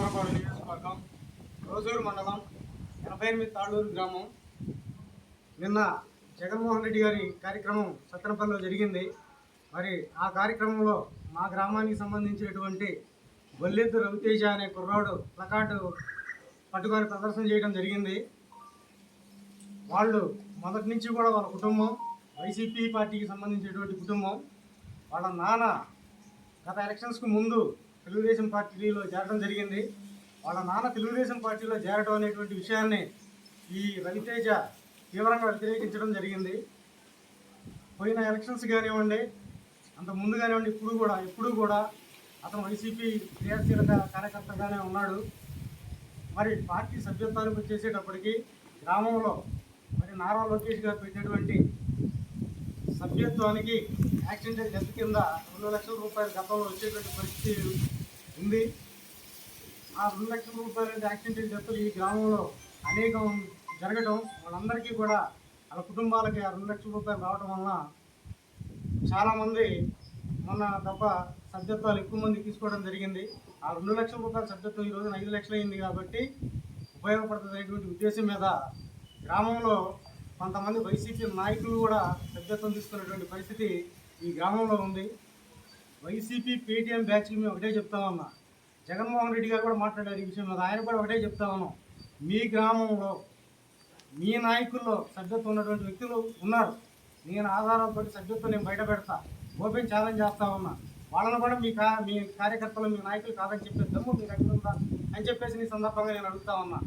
సుందరపాడు నియోజకవర్గం రోజూరు మండలం ఎనభై ఎనిమిది తాళ్ళూరు గ్రామం. నిన్న జగన్మోహన్ రెడ్డి గారి కార్యక్రమం సత్తెనపల్లిలో జరిగింది. మరి ఆ కార్యక్రమంలో మా గ్రామానికి సంబంధించినటువంటి బొల్లెద్దు రవితేజ అనే కుర్రాడు ప్లకార్డు పట్టుకొని ప్రదర్శన చేయడం జరిగింది. వాళ్ళు మొదటి నుంచి కూడా వాళ్ళ కుటుంబం వైసీపీ పార్టీకి సంబంధించినటువంటి కుటుంబం వాళ్ళ నాన్న గత ఎలక్షన్స్కు ముందు తెలుగుదేశం పార్టీలో చేరడం జరిగింది. వాళ్ళ నాన్న తెలుగుదేశం పార్టీలో చేరడం అనేటువంటి విషయాన్ని ఈ రవితేజ తీవ్రంగా వ్యతిరేకించడం జరిగింది. పోయిన ఎలక్షన్స్ కానివ్వండి అంత ముందు కానివ్వండి ఇప్పుడు కూడా ఎప్పుడు కూడా అతను వైసీపీ క్రియాశీలక కార్యకర్తగానే ఉన్నాడు. మరి పార్టీ సభ్యత్వానికి వచ్చేసేటప్పటికి గ్రామంలో మరి నారా లోకేష్ గారు పెట్టినటువంటి సభ్యత్వానికి యాక్సిడెంట్ డెత్ కింద రెండు లక్షల రూపాయలు గతంలో వచ్చేటువంటి పరిస్థితి ఉంది. ఆ రెండు లక్షల రూపాయల యాక్సిడెంట్ డెత్తులు ఈ గ్రామంలో అనేకం జరగడం వాళ్ళందరికీ కూడా వాళ్ళ కుటుంబాలకి ఆ రెండు లక్షల రూపాయలు రావడం వలన చాలామంది మొన్న తప్ప సభ్యత్వాలు ఎక్కువ మంది తీసుకోవడం జరిగింది. ఆ రెండు లక్షల రూపాయల సభ్యత్వం ఈరోజు ఐదు లక్షలు అయింది కాబట్టి ఉపయోగపడుతుంది అనేటువంటి ఉద్దేశం మీద గ్రామంలో కొంతమంది వైసీపీ నాయకులు కూడా సభ్యత్వం తీసుకున్నటువంటి పరిస్థితి ఈ గ్రామంలో ఉంది. వైసీపీ పేటీఎం బ్యాచ్కి మేము ఒకటే చెప్తా ఉన్నా. జగన్మోహన్ రెడ్డి గారు కూడా మాట్లాడారు ఈ విషయం మీద ఆయన కూడా ఒకటే చెప్తా ఉన్నాం. మీ గ్రామంలో మీ నాయకుల్లో సభ్యత్వం ఉన్నటువంటి వ్యక్తులు ఉన్నారు. నేను ఆధారాలతో సభ్యత్వం నేను బయట పెడతా. ఓపెన్ ఛాలెంజ్ చేస్తా ఉన్నా. వాళ్ళని కూడా మీ కా మీ కార్యకర్తలు మీ నాయకులు కాదని చెప్పే దమ్ము మీ దగ్గర ఉందా అని చెప్పేసి ఈ సందర్భంగా నేను అడుగుతా ఉన్నా.